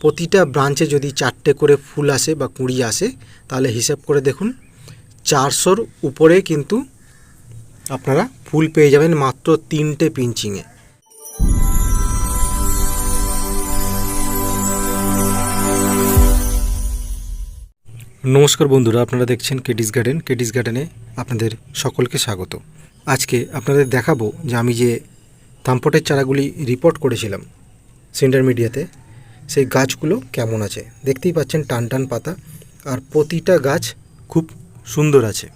প্রতিটা ব্রাঞ্চে যদি চারটে করে ফুল আসে বা কুঁড়ি আসে, তাহলে হিসাব করে দেখুন, চারশোর উপরে কিন্তু আপনারা ফুল পেয়ে যাবেন মাত্র তিনটে পিঞ্চিংয়ে নমস্কার বন্ধুরা, আপনারা দেখছেন কেডিস গার্ডেন কেডিস গার্ডেনে আপনাদের সকলকে স্বাগত। আজকে আপনাদের দেখাবো যে আমি যে তাম্পটের চারাগুলি রিপোর্ট করেছিলাম সেন্টার মিডিয়াতে সেই গাছগুলো কেমন আছে? দেখতেই পাচ্ছেন টান টান পাতা, আর প্রতিটা গাছ খুব সুন্দর আছে।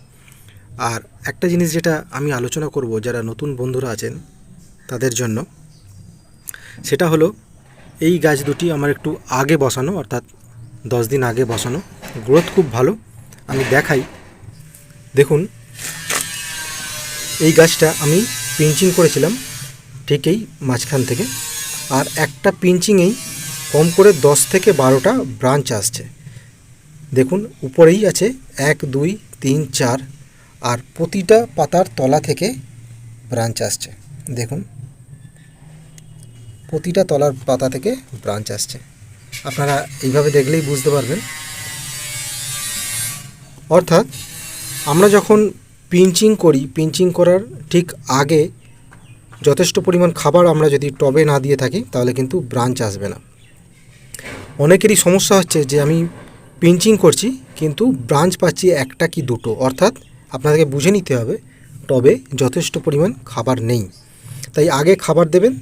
আর একটা জিনিস যেটা আমি আলোচনা করব, যারা নতুন বন্ধুরা আছেন তাদের জন্য, সেটা হলো এই গাছ দুটি আমার একটু আগে বসানো, অর্থাৎ দশ দিন আগে বসানো। গ্রোথ খুব ভালো, আমি দেখাই। দেখুন, এই গাছটা আমি পিঞ্চিং করেছিলাম, ঠিক এই মাঝখান থেকে। আর একটা পিঞ্চিংয়েই কম করে দশ থেকে বারোটা ব্রাঞ্চ আসছে। দেখুন, উপরেই আছে এক, দুই, তিন, চার, আর প্রতিটা পাতার তলা থেকে ব্রাঞ্চ আসছে। দেখুন, প্রতিটা তলার পাতা থেকে ব্রাঞ্চ আসছে। আপনারা এইভাবে দেখলেই বুঝতে পারবেন। অর্থাৎ, আমরা যখন পিঞ্চিং করি পিঞ্চিং করার ঠিক আগে যথেষ্ট পরিমাণ খাবার আমরা যদি টবে না দিয়ে থাকি, তাহলে কিন্তু ব্রাঞ্চ আসবে না। অনেকেরই সমস্যা হচ্ছে যে আমি পিঞ্চিং করছি, কিন্তু ব্রাঞ্চ পাচ্ছি একটা কি দুটো। অর্থাৎ আপনাদেরকে বুঝে নিতে হবে, টবে যথেষ্ট পরিমাণ খাবার নেই। তাই আগে খাবার দেবেন,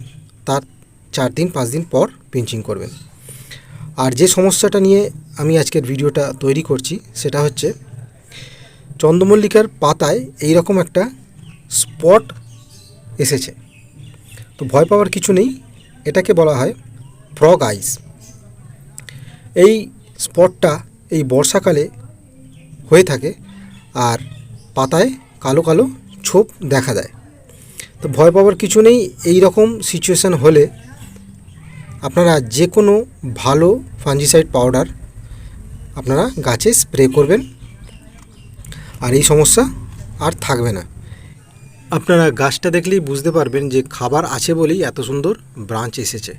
তার চার দিন, পাঁচ দিন পর পিঞ্চিং করবেন। আর যে সমস্যাটা নিয়ে আমি আজকের ভিডিওটা তৈরি করছি, সেটা হচ্ছে চন্দ্রমল্লিকার পাতায় এই রকম একটা স্পট এসেছে। তো ভয় পাওয়ার কিছু নেই, এটাকে বলা হয় ফ্রগ আইস। এই স্পটটা এই বর্ষাকালে হয়ে থাকে আর পাতায় কালো কালো ছোপ দেখা দেয়। তো ভয় পাওয়ার কিছু নেই, এই রকম সিচুয়েশান হলে আপনারা যে কোনো ভালো ফাঞ্জিসাইড পাউডার আপনারা গাছে স্প্রে করবেন আর এই সমস্যা আর থাকবে না। আপনারা গাছটা দেখলেই বুঝতে পারবেন যে খাবার আছে বলেই এত সুন্দর ব্রাঞ্চ এসেছে।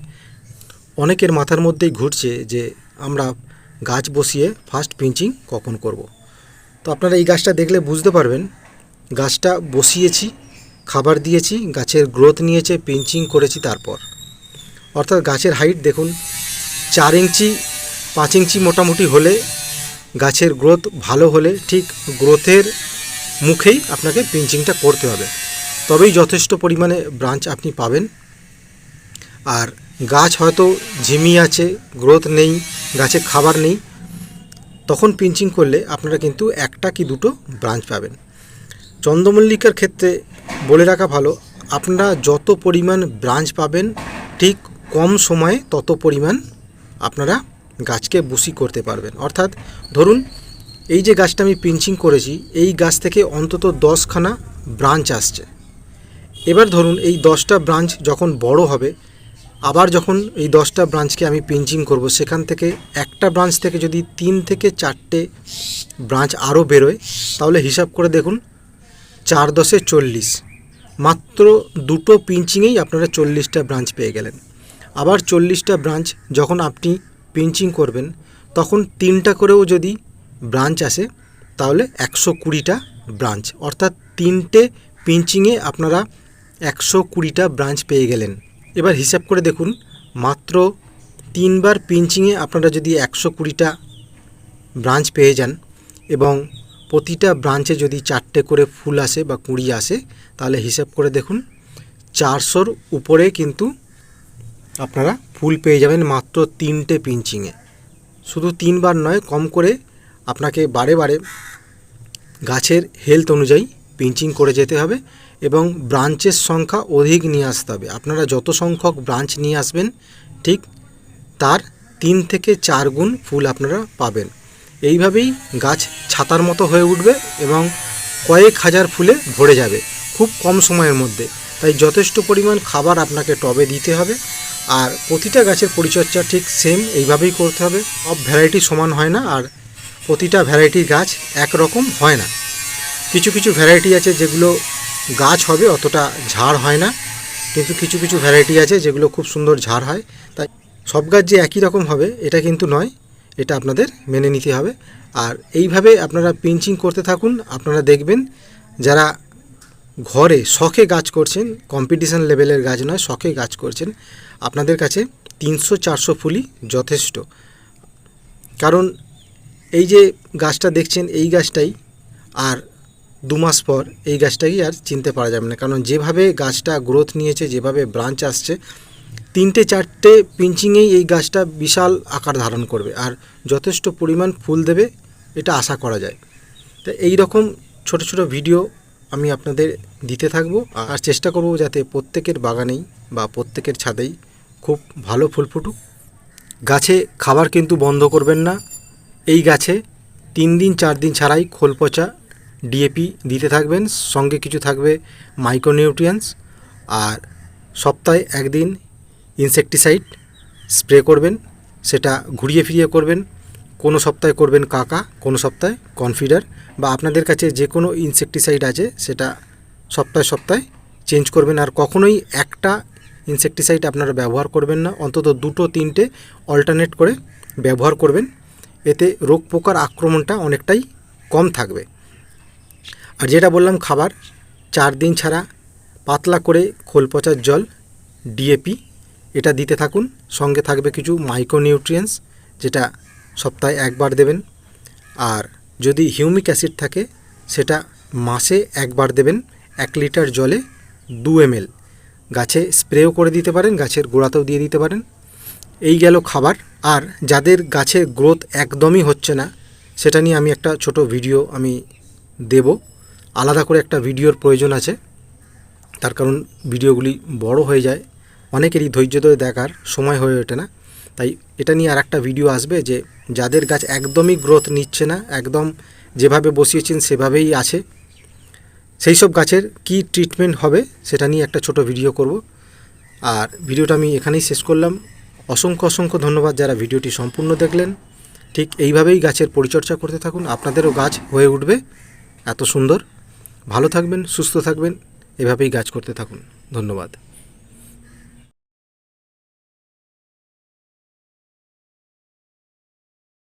অনেকের মাথার মধ্যেই ঘুরছে যে আমরা গাছ বসিয়ে ফার্স্ট পিঞ্চিং কখন করব। তো আপনারা এই গাছটা দেখলে বুঝতে পারবেন, গাছটা বসিয়েছি, খাবার দিয়েছি, গাছের গ্রোথ নিয়েছে পিঞ্চিং করেছি তারপর। অর্থাৎ গাছের হাইট দেখুন, চার ইঞ্চি, পাঁচ ইঞ্চি মোটামুটি হলে গাছের গ্রোথ ভালো হলে ঠিক গ্রোথের মুখেই আপনাকে পিঞ্চিংটা করতে হবে। তবেই যথেষ্ট পরিমাণে ব্রাঞ্চ আপনি পাবেন। আর গাছ হয়তো ঝিমিয়ে আছে গ্রোথ নেই, গাছে খাবার নেই, তখন পিঞ্চিং করলে আপনারা কিন্তু একটা কি দুটো ব্রাঞ্চ পাবেন। চন্দ্রমল্লিকার ক্ষেত্রে বলে রাখা ভালো, আপনারা যত পরিমাণ ব্রাঞ্চ পাবেন, ঠিক কম সময়ে তত পরিমাণ আপনারা গাছকে বুসি করতে পারবেন। অর্থাৎ ধরুন, এই যে গাছটা আমি পিঞ্চিং করেছি, এই গাছ থেকে অন্তত দশখানা ব্রাঞ্চ আসছে। এবার ধরুন, এই দশটা ব্রাঞ্চ যখন বড় হবে আবার যখন এই দশটা ব্রাঞ্চকে আমি পিঞ্চিং করব, সেখান থেকে একটা ব্রাঞ্চ থেকে যদি তিন থেকে চারটে ব্রাঞ্চ আরও বেরোয়, তাহলে হিসাব করে দেখুন, চার দশে চল্লিশ। মাত্র দুটো পিঞ্চিংয়েই আপনারা চল্লিশটা ব্রাঞ্চ পেয়ে গেলেন। আবার চল্লিশটা ব্রাঞ্চ যখন আপনি পিঞ্চিং করবেন, তখন তিনটা করেও যদি ব্রাঞ্চ আসে, তাহলে একশো কুড়িটা ব্রাঞ্চ। অর্থাৎ তিনটে পিঞ্চিংয়ে আপনারা একশো কুড়িটা ব্রাঞ্চ পেয়ে গেলেন। এবার হিসাব করে দেখুন, মাত্র তিনবার পিঞ্চিংয়ে আপনারা যদি একশো কুড়িটা ব্রাঞ্চ পেয়ে যান এবং প্রতিটা ব্রাঞ্চে যদি চারটে করে ফুল আসে বা কুড়ি আসে, তাহলে হিসাব করে দেখুন, চারশোর উপরে কিন্তু আপনারা ফুল পেয়ে যাবেন মাত্র তিনটে পিঞ্চিংয়ে শুধু তিনবার নয়, কম করে আপনাকে বারে বারে গাছের হেলথ অনুযায়ী পিঞ্চিং করে যেতে হবে। এবং ব্রাঞ্চের সংখ্যা অধিক নিয়ে আসতে হবে। আপনারা যত সংখ্যক ব্রাঞ্চ নিয়ে আসবেন, ঠিক তার তিন থেকে চার গুণ ফুল আপনারা পাবেন। এইভাবেই গাছ ছাতার মতো হয়ে উঠবে এবং কয়েক হাজার ফুলে ভরে যাবে খুব কম সময়ের মধ্যে। তাই যথেষ্ট পরিমাণ খাবার আপনাকে টবে দিতে হবে। আর প্রতিটা গাছের পরিচর্যা ঠিক সেম এইভাবেই করতে হবে। সব ভ্যারাইটি সমান হয় না আর প্রতিটা ভ্যারাইটির গাছ একরকম হয় না। কিছু কিছু ভ্যারাইটি আছে যেগুলো গাছ হবে, অতটা ঝাড় হয় না। কিন্তু কিছু কিছু ভ্যারাইটি আছে যেগুলো খুব সুন্দর ঝাড় হয়। তাই সব গাছ যে একই রকম হবে, এটা কিন্তু নয়। এটা আপনাদের মেনে নিতে হবে। আর এইভাবে আপনারা পিঞ্চিং করতে থাকুন। আপনারা দেখবেন যারা ঘরে শখে গাছ করছেন কম্পিটিশান লেভেলের গাছ নয়, শখে গাছ করছেন, আপনাদের কাছে তিনশো, চারশো ফুলই যথেষ্ট। কারণ এই যে গাছটা দেখছেন, এই গাছটাই। আর দু মাস পর এই গাছটাকেই আর চিনতে পারা যাবে না। কারণ যেভাবে গাছটা গ্রোথ নিয়েছে যেভাবে ব্রাঞ্চ আসছে তিনটে চারটে পিঞ্চিংয়েই এই গাছটা বিশাল আকার ধারণ করবে। আর যথেষ্ট পরিমাণ ফুল দেবে এটা আশা করা যায়। তো এই রকম ছোট ছোট ভিডিও আমি আপনাদের দিতে থাকব। আর চেষ্টা করব যাতে প্রত্যেকের বাগানেই বা প্রত্যেকের ছাদেই খুব ভালো ফুল ফুটুক। গাছে খাবার কিন্তু বন্ধ করবেন না। এই গাছে তিন দিন চার দিন ছাড়াই খোল পচা ডিএপি দিতে থাকবেন, সঙ্গে কিছু থাকবে মাইক্রোনিউট্রিয়েন্টস আর সপ্তাহে একদিন ইনসেকটিসাইড স্প্রে করবেন, সেটা ঘুরিয়ে ফিরিয়ে করবেন। কোনো সপ্তাহে করবেন কাকা, কোনো সপ্তাহে কনফিডার বা আপনাদের কাছে যে কোনো ইনসেকটিসাইড আছে, সেটা সপ্তাহে সপ্তাহে চেঞ্জ করবেন। আর কখনোই একটা ইনসেকটিসাইড আপনারা ব্যবহার করবেন না, অন্তত দুটো, তিনটে অল্টারনেট করে ব্যবহার করবেন। এতে রোগ পোকার আক্রমণটা অনেকটাই কম থাকবে। আর যেটা বললাম, খাবার, চার দিন ছাড়া পাতলা করে খোল পচার জল ডিএপি এটা দিতে থাকুন। সঙ্গে থাকবে কিছু মাইক্রোনিউট্রিয়েন্টস যেটা সপ্তাহে একবার দেবেন। আর যদি হিউমিক অ্যাসিড থাকে, সেটা মাসে একবার দেবেন এক লিটার জলে দু এমএল গাছে স্প্রেও করে দিতে পারেন, গাছের গোড়াতেও দিয়ে দিতে পারেন। এই গেল খাবার। আর যাদের গাছের গ্রোথ একদমই হচ্ছে না, সেটা নিয়ে আমি একটা ছোট ভিডিও আমি দেব। আলাদা করে একটা ভিডিওর প্রয়োজন আছে। তার কারণ ভিডিওগুলি বড় হয়ে যায়। অনেকেরই ধৈর্য ধরে দেখার সময় হয়ে ওঠে না। তাই এটা নিয়ে আর একটা ভিডিও আসবে যে যাদের গাছ একদমই গ্রোথ নিচ্ছে না, একদম যেভাবে বসিয়েছেন সেভাবেই আছে। সেই সব গাছের কি ট্রিটমেন্ট হবে সেটা নিয়ে একটা ছোট ভিডিও করব। আর ভিডিওটা আমি এখানেই শেষ করলাম। অসংখ্য অসংখ্য ধন্যবাদ যারা ভিডিওটি সম্পূর্ণ দেখলেন। ঠিক এইভাবেই গাছের পরিচর্যা করতে থাকুন। আপনাদেরও গাছ হয়ে উঠবে। এত সুন্দর। ভালো থাকবেন সুস্থ থাকবেন এভাবেই গাছ করতে থাকুন। ধন্যবাদ।